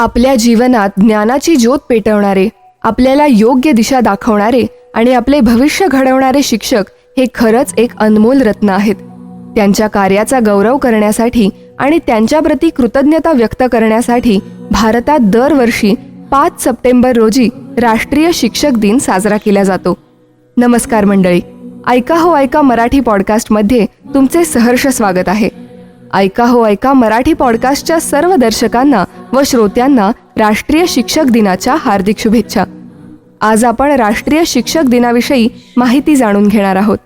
आपल्या जीवनात ज्ञानाची ज्योत पेटवणारे आपल्याला योग्य दिशा दाखवणारे आणि आपले भविष्य घडवणारे शिक्षक हे खरंच एक अनमोल रत्न आहेत. त्यांच्या कार्याचा गौरव करण्यासाठी आणि त्यांच्याप्रती कृतज्ञता व्यक्त करण्यासाठी भारतात दरवर्षी पाच सप्टेंबर रोजी राष्ट्रीय शिक्षक दिन साजरा केला जातो. नमस्कार मंडळी ऐका हो ऐका मराठी पॉडकास्टमध्ये तुमचे सहर्ष स्वागत आहे. ऐका हो ऐका मराठी पॉडकास्टच्या सर्व दर्शकांना व श्रोत्यांना राष्ट्रीय शिक्षक दिनाच्या हार्दिक शुभेच्छा. आज आपण राष्ट्रीय शिक्षक दिनाविषयी माहिती जाणून घेणार आहोत.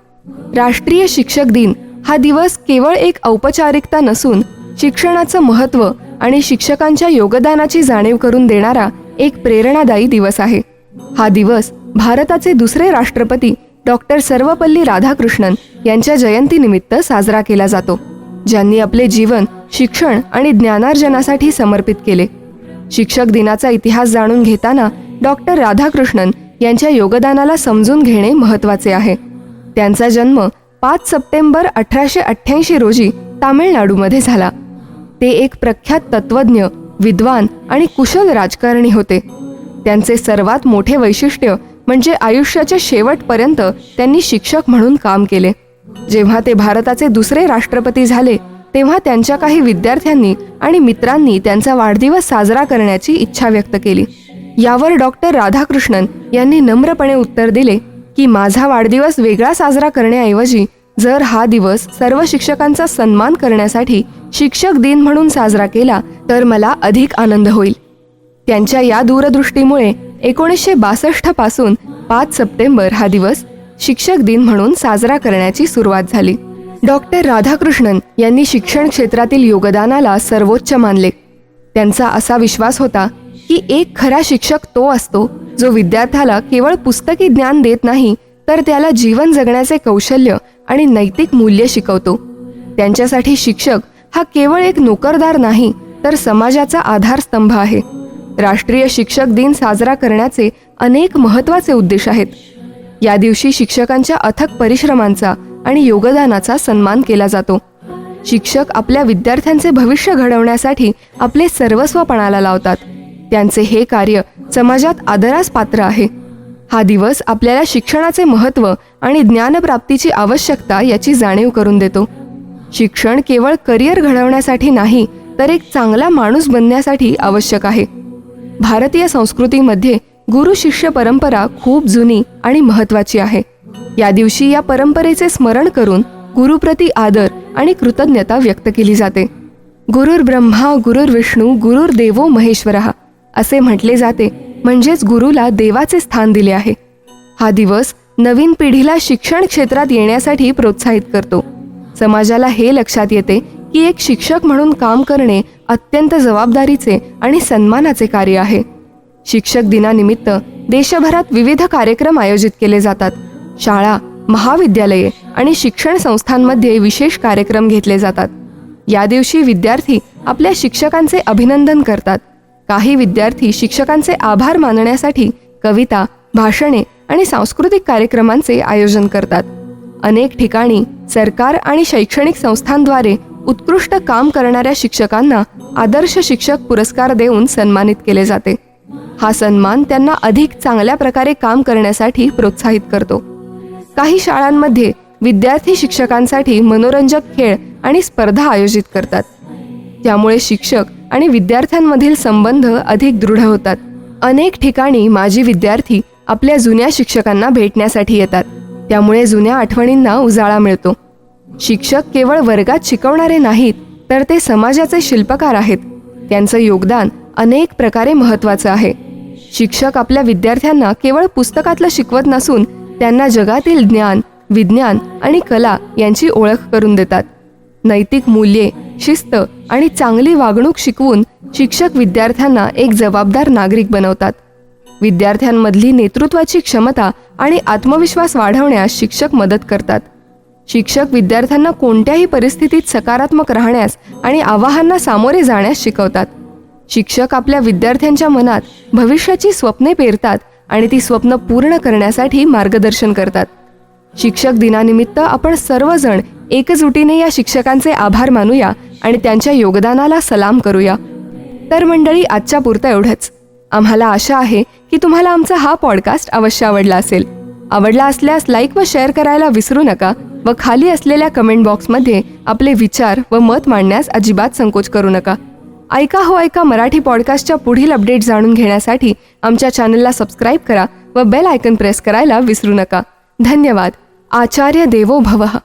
राष्ट्रीय शिक्षक दिन हा दिवस केवळ एक औपचारिकता नसून शिक्षणाचं महत्त्व आणि शिक्षकांच्या योगदानाची जाणीव करून देणारा एक प्रेरणादायी दिवस आहे. हा दिवस भारताचे दुसरे राष्ट्रपती डॉक्टर सर्वपल्ली राधाकृष्णन यांच्या जयंतीनिमित्त साजरा केला जातो. ज्यांनी आपले जीवन शिक्षण आणि ज्ञानार्जनासाठी समर्पित केले. शिक्षक दिनाचा इतिहास जाणून घेताना डॉक्टर राधाकृष्णन यांच्या योगदानाला समजून घेणे महत्त्वाचे आहे. त्यांचा जन्म पाच सप्टेंबर अठराशे अठ्ठ्याऐंशी रोजी तामिळनाडूमध्ये झाला. ते एक प्रख्यात तत्वज्ञ विद्वान आणि कुशल राजकारणी होते. त्यांचे सर्वात मोठे वैशिष्ट्य म्हणजे आयुष्याच्या शेवटपर्यंत त्यांनी शिक्षक म्हणून काम केले. जेव्हा ते भारताचे दुसरे राष्ट्रपती झाले तेव्हा त्यांच्या काही विद्यार्थ्यांनी आणि मित्रांनी त्यांचा वाढदिवस साजरा करण्याची इच्छा व्यक्त केली. यावर डॉक्टर राधाकृष्णन यांनी नम्रपणे उत्तर दिले की माझा वाढदिवस वेगळा साजरा करण्याऐवजी जर हा दिवस सर्व शिक्षकांचा सन्मान करण्यासाठी शिक्षक दिन म्हणून साजरा केला तर मला अधिक आनंद होईल. त्यांच्या या दूरदृष्टीमुळे एकोणीसशे बासष्टपासून पाच सप्टेंबर हा दिवस शिक्षक दिन म्हणून साजरा करण्याची सुरुवात झाली. डॉक्टर राधाकृष्णन यांनी शिक्षण क्षेत्रातील योगदानाला सर्वोच्च मानले. त्यांचा असा विश्वास होता की एक खरा शिक्षक तो असतो जो विद्यार्थ्याला केवळ पुस्तकी ज्ञान देत नाही तर त्याला जीवन जगण्याचे कौशल्य आणि नैतिक मूल्य शिकवतो. त्यांच्यासाठी शिक्षक हा केवळ एक नोकरदार नाही तर समाजाचा आधारस्तंभ आहे. राष्ट्रीय शिक्षक दिन साजरा करण्याचे अनेक महत्त्वाचे उद्देश आहेत. या दिवशी शिक्षकांच्या अथक परिश्रमांचा आणि योगदानाचा सन्मान केला जातो. शिक्षक आपल्या विद्यार्थ्यांचे भविष्य घडवण्यासाठी आपले सर्वस्वपणाला लावतात. त्यांचे हे कार्य समाजात आदरास पात्र आहे. हा दिवस आपल्याला शिक्षणाचे महत्त्व आणि ज्ञानप्राप्तीची आवश्यकता याची जाणीव करून देतो. शिक्षण केवळ करिअर घडवण्यासाठी नाही तर एक चांगला माणूस बनण्यासाठी आवश्यक आहे. भारतीय संस्कृतीमध्ये गुरु शिष्य परंपरा खूप जुनी आणि महत्त्वाची आहे. या दिवशी या परंपरेचे स्मरण करून गुरुप्रती आदर आणि कृतज्ञता व्यक्त केली जाते. गुरुर ब्रह्मा गुरुर विष्णू गुरुर देवो महेश्वरः असे म्हटले जाते. म्हणजेच गुरुला देवाचे स्थान दिले आहे. हा दिवस नवीन पिढीला शिक्षण क्षेत्रात येण्यासाठी प्रोत्साहित करतो. समाजाला हे लक्षात येते की एक शिक्षक म्हणून काम करणे अत्यंत जबाबदारीचे आणि सन्मानाचे कार्य आहे. शिक्षक दिनानिमित्त देशभरात विविध कार्यक्रम आयोजित केले जातात. शाळा महाविद्यालये आणि शिक्षण संस्थांमध्ये विशेष कार्यक्रम घेतले जातात. या दिवशी विद्यार्थी आपल्या शिक्षकांचे अभिनंदन करतात. काही विद्यार्थी शिक्षकांचे आभार मानण्यासाठी कविता भाषणे आणि सांस्कृतिक कार्यक्रमांचे आयोजन करतात. अनेक ठिकाणी सरकार आणि शैक्षणिक संस्थांद्वारे उत्कृष्ट काम करणाऱ्या शिक्षकांना आदर्श शिक्षक पुरस्कार देऊन सन्मानित केले जाते. हा सन्मान त्यांना अधिक चांगल्या प्रकारे काम करण्यासाठी प्रोत्साहित करतो. काही शाळांमध्ये विद्यार्थी शिक्षकांसाठी मनोरंजक खेळ आणि स्पर्धा आयोजित करतात. त्यामुळे शिक्षक आणि विद्यार्थ्यांमधील संबंध अधिक दृढ होतात. अनेक ठिकाणी माजी विद्यार्थी आपल्या जुन्या शिक्षकांना भेटण्यासाठी येतात. त्यामुळे जुन्या आठवणींना उजाळा मिळतो. शिक्षक केवळ वर्गात शिकवणारे नाहीत तर ते समाजाचे शिल्पकार आहेत. त्यांचं योगदान अनेक प्रकारे महत्त्वाचं आहे. शिक्षक आपल्या विद्यार्थ्यांना केवळ पुस्तकातलं शिकवत नसून त्यांना जगातील ज्ञान विज्ञान आणि कला यांची ओळख करून देतात. नैतिक मूल्ये शिस्त आणि चांगली वागणूक शिकवून शिक्षक विद्यार्थ्यांना एक जबाबदार नागरिक बनवतात. विद्यार्थ्यांमधली नेतृत्वाची क्षमता आणि आत्मविश्वास वाढवण्यास शिक्षक मदत करतात. शिक्षक विद्यार्थ्यांना कोणत्याही परिस्थितीत सकारात्मक राहण्यास आणि आव्हानांना सामोरे जाण्यास शिकवतात. शिक्षक आपल्या विद्यार्थ्यांच्या मनात भविष्याची स्वप्ने पेरतात आणि ती स्वप्न पूर्ण करण्यासाठी मार्गदर्शन करतात. शिक्षक दिनानिमित्त आपण सर्वजण एकजुटीने या शिक्षकांचे आभार मानूया आणि त्यांच्या योगदानाला सलाम करूया. तर मंडळी आजच्या पुरतं एवढंच. आम्हाला आशा आहे की तुम्हाला आमचा हा पॉडकास्ट अवश्य आवडला असेल. आवडला असल्यास लाईक व शेअर करायला विसरू नका व खाली असलेल्या कमेंट बॉक्समध्ये आपले विचार व मत मांडण्यास अजिबात संकोच करू नका. ऐका हो ऐका मराठी पॉडकास्टच्या पुढील अपडेट जाणून घेण्यासाठी आमच्या चॅनलला सबस्क्राईब करा व बेल आयकन प्रेस करायला विसरू नका. धन्यवाद. आचार्य देवो भवः.